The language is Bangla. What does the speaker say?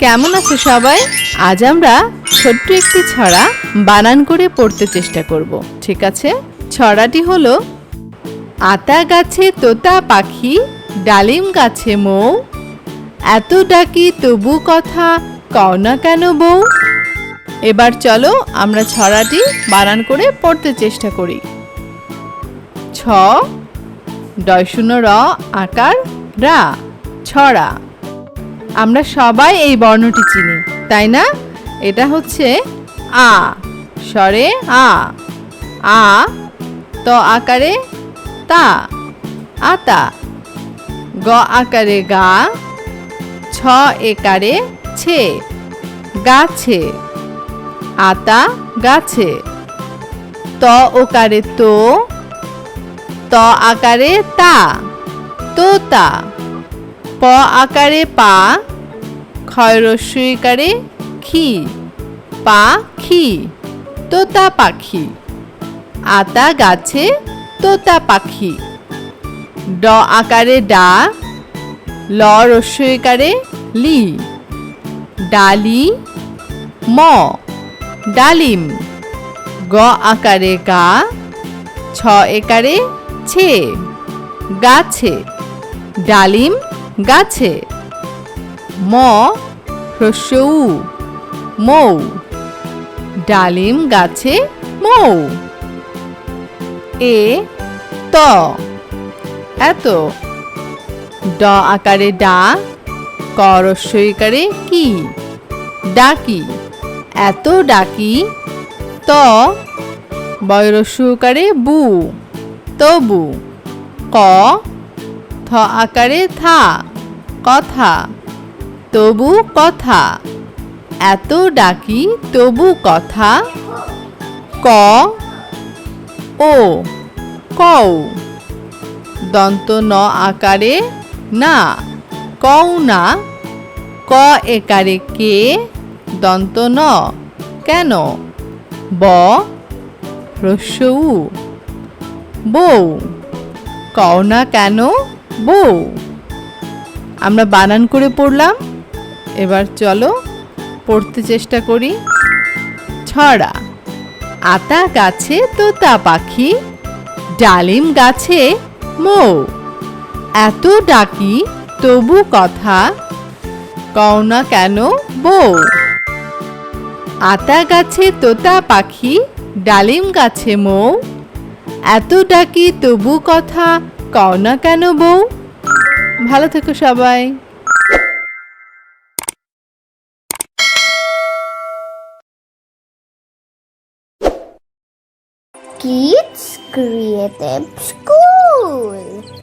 কেমন আছো সবাই? আজ আমরা ছোট্ট একটি ছড়া বানান করে পড়তে চেষ্টা করব, ঠিক আছে? ছড়াটি হলো, আতা গাছে তোতা পাখি, ডালিম গাছে মৌ এত ডাকি তবু কথা কও না কেন বউ এবার চলো আমরা ছড়াটি বানান করে পড়তে চেষ্টা করি। ছ, ডয় শূন্য র আকার রা, ছড়া। আমরা সবাই এই বর্ণটি চিনি, তাই না? এটা হচ্ছে আ, স্বরে আ আ, ত আকারে তা আতা গ আকারে গা, ছ একারে ছে, গাছে। আতা গাছে। ত ওকারে তো, ত আকারে তা তোতা প আকারে পা ক্ষয় রস্যইকারে খি পাখি তোতা পাখি আতা গাছে তোতা পাখি ড আকারে ডা, ল রস্যইকারে লি, ডালি, ম ডালিম, গ আকারে গা, ছ একারে ছে গাছে, ডালিম গাছে, ম হ্রস্ব উ মৌ। ডালিম গাছে মৌ। এ, ত। এত। ড আকারে ডা। ক রস্যইকারে কি। ডাকি। এত ডাকি। ত। বয়রস্যকারে বু। তবু। ক। থ আকারে থা। কথা। তবু কথা। এত ডাকি তবু কথা। ক, ও, কও। দন্ত ন আকারে না, কও না। ক একারে কে, দন্ত ন, কেন? ব বউ, কও না কেন বউ। আমরা বানান করে পড়লাম। এবার চলো পড়তে চেষ্টা করি। ছড়া, আতা গাছে তোতা পাখি, ডালিম গাছে মৌ। এত ডাকি তবু কথা, কও না কেন বউ? আতা গাছে তোতা পাখি, ডালিম গাছে মৌ। এত ডাকি তবু কথা, কও না কেন বউ? ভালো থেকো সবাই। Kids Creative School.